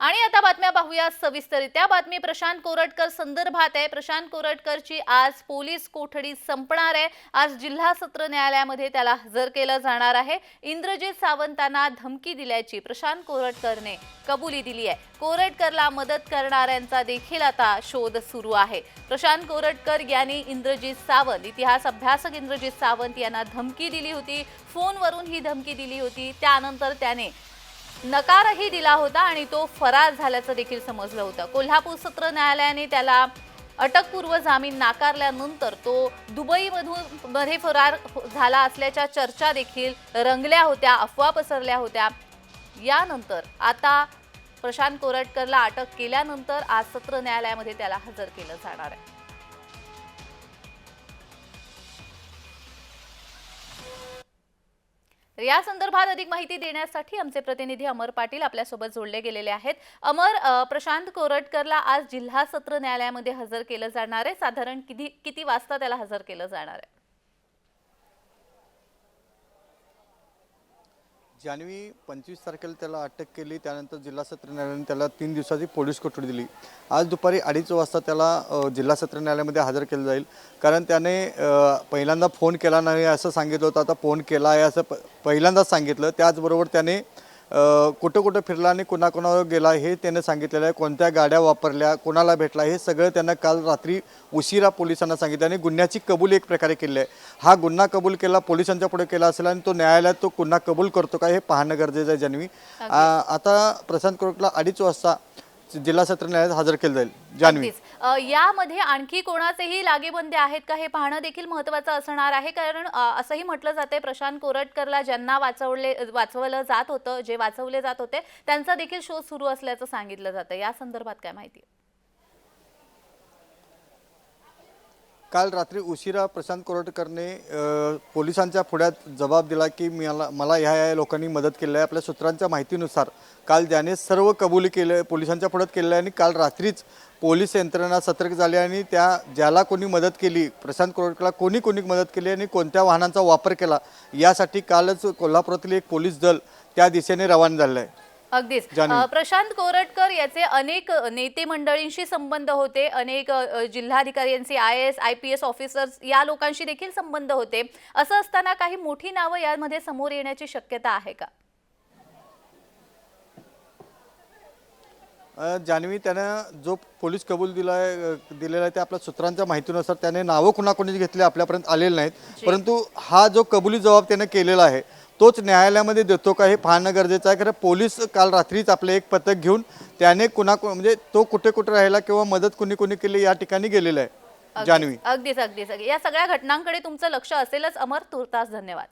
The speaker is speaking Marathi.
आणि आता बातम्या पाहूया सविस्तरित्या बातमी प्रशांत कोरटकर संदर्भात आहे. प्रशांत कोरटकरची आज पोलीस कोठडी संपणार आहे. आज जिल्हा सत्र न्यायालयामध्ये त्याला हजर केलं जाणार आहे. इंद्रजित सावंतांना धमकी दिल्याची प्रशांत कोरटकरने कबुली दिली आहे. कोरटकरला मदत करणाऱ्यांचा देखील आता शोध सुरू आहे. प्रशांत कोरटकर यांनी इंद्रजित सावंत इतिहास अभ्यासक इंद्रजित सावंत यांना धमकी दिली होती. फोनवरून ही धमकी दिली होती. त्यानंतर त्याने नकारही दिला होता आणि तो फरार झाल्याचं देखील समजलं होतं. कोल्हापूर सत्र न्यायालयाने त्याला अटकपूर्व जामीन नाकारल्यानंतर तो दुबईमधून मध्ये फरार झाला असल्याच्या चर्चा देखील रंगल्या होत्या अफवा पसरल्या होत्या. यानंतर आता प्रशांत कोरटकरला अटक केल्यानंतर आज सत्र न्यायालयामध्ये त्याला हजर केलं जाणार आहे. तर या संदर्भात अधिक माहिती देण्यासाठी आमचे प्रतिनिधी अमर पाटील आपल्यासोबत जोडले गेलेले आहेत. अमर प्रशांत कोरटकरला आज जिल्हा सत्र न्यायालयामध्ये हजर केलं जाणार आहे. साधारण किती किती वाजता त्याला हजर केलं जाणार आहे? जान्हवी पंचवीस तारखेला त्याला अटक केली त्यानंतर जिल्हा सत्र न्यायालयाने त्याला तीन दिवसाची पोलीस कोठडी दिली. आज दुपारी अडीच वाजता त्याला जिल्हा सत्र न्यायालयामध्ये हजर केलं जाईल. कारण त्याने पहिल्यांदा फोन केला नाही असं सांगितलं होतं आता फोन केला आहे असं प पहिल्यांदाच सांगितलं. त्याचबरोबर त्याने कुठं कुठं फिरला आणि कुणाकुणावर गेला हे त्याने सांगितलेलं आहे. कोणत्या गाड्या वापरल्या कोणाला भेटला हे सगळं त्यानं काल रात्री उशिरा पोलिसांना सांगितलं आणि गुन्ह्याची कबूल एक प्रकारे केली आहे. हा गुन्हा कबूल केला पोलिसांच्या पुढे केला असेल आणि तो न्यायालयात तो गुन्हा कबूल करतो का हे पाहणं गरजेचं आहे जान्हवी आता प्रशांत कोर्टला अडीच वाजता जिल्हा सत्र न्यायालयात हजर केलं जाईल. जान्हवी. यामध्ये आणखी कोणाचेही लागेबंदे आहेत का हे पाहणं देखील महत्वाचं असणार आहे. कारण असंही म्हटलं जाते प्रशांत कोरटकरला ज्यांना वाचवले वाचवलं जात होतं जे वाचवले जात होते त्यांचा देखील शोध सुरू असल्याचं सांगितलं जातं. या संदर्भात काय माहिती? काल रात्री उशिरा प्रशांत कोरटकरने पोलिसांच्या पुढ्यात जबाब दिला की मला मला ह्या या लोकांनी मदत केली आहे. आपल्या सूत्रांच्या माहितीनुसार काल ज्याने सर्व कबुली केले पोलिसांच्या पुढ्यात केले आहे आणि काल रात्रीच पोलीस यंत्रणा सतर्क झाली आणि त्या ज्याला कोणी मदत केली प्रशांत कोरटकरला कोणी कोणी मदत केली आणि कोणत्या वाहनांचा वापर केला यासाठी कालच कोल्हापुरातील एक पोलीस दल त्या दिशेने रवाना झालं आहे. अगदीच. प्रशांत कोरटकर याचे अनेक नेते मंडळींशी संबंध होते अनेक अ, जिल्हाधिकाऱ्यांचे I S I P S officers या लोकांशी देखील संबंध होते. असं असताना काही मोठी नावं यामध्ये समोर येण्याची शक्यता आहे का? अ, जान्हवी त्यानं जो पोलीस कबूल दिला आहे दिलेला आहे ते आपल्या सूत्रांच्या माहितीनुसार त्याने नावं कुणाकोणी घेतले आपल्यापर्यंत आलेले नाहीत. परंतु हा जो कबुली जबाब त्याने केलेला आहे तोच न्यायालयामध्ये देतो का हे पाहणं गरजेचं आहे. कारण पोलीस काल रात्रीच आपले एक पथक घेऊन त्याने कुणा म्हणजे तो कुठे कुठे राहिला किंवा मदत कुणी कुणी केली या ठिकाणी गेलेला आहे. जान्हवी. अगदीच अगदीच अगदीच. या सगळ्या घटनांकडे तुमचं लक्ष असेलच. अमर तुर्तास धन्यवाद.